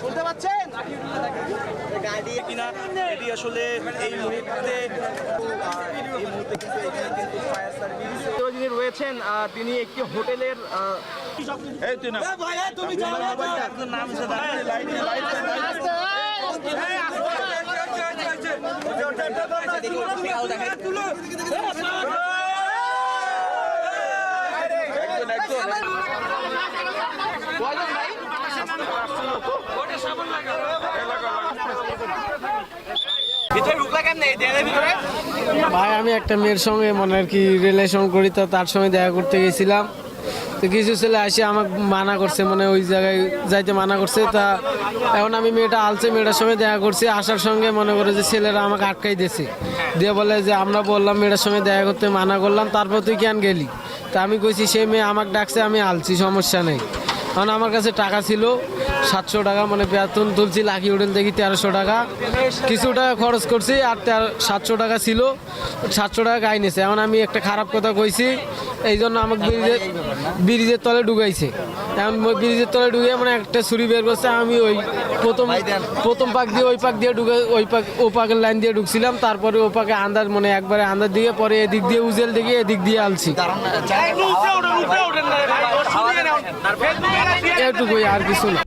শুনতে পাচ্ছেন কিনা এটি আসলে এই মুহূর্তে এই মুহূর্তে কিন্তু ফায়ার সার্ভিস যিনি রয়েছেন তিনি একটি হোটেলের তুমি নাম ভাই, আমি একটা মেয়ের সঙ্গে মনে আর কি রিলেশন করি, তো তার সঙ্গে দেখা করতে গেছিলাম। তো কিছু ছেলে আসে আমাকে মানা করছে মানে ওই জায়গায় যাইতে মানা করছে। তা এখন আমি মেয়েটা আলছে, মেয়েটার সঙ্গে দেখা করছি। আসার সঙ্গে মনে করে যে ছেলেরা আমাকে আটকাই দিয়েছে। দিয়ে বলে যে, আমরা বললাম মেয়েটার সঙ্গে দেখা করতে মানা করলাম, তারপর তুই কেন গেলি? তা আমি কইছি, সে মেয়ে আমাকে ডাকছে, আমি আলছি, সমস্যা নেই। কারণ আমার কাছে টাকা ছিল, সাতশো টাকা মানে বেতন তুলছি, লাকি হোটেল দেখি তেরোশো টাকা। কিছু টাকা খরচ করছি, আর সাতশো টাকা ছিল, সাতশো টাকা গাই নিয়েছে এখন আমি একটা খারাপ কথা কইছি এই জন্য আমাকে ব্রিজে ব্রিজের তলে ঢুকাইছে। এখন ব্রিজের তলে ঢুকে মানে একটা ছুরি বের করছে আমি ওই প্রথম প্রথম পাক দিয়ে ওই পাক দিয়ে ঢুকে ওই পাক ও পাকের লাইন দিয়ে ঢুকছিলাম তারপরে ও পাকে আন্দাজ মানে একবারে আন্দাজ দিয়ে পরে এদিক দিয়ে উজেল দিকে এদিক দিয়ে আলছি। এটুকুই আর কিছু না।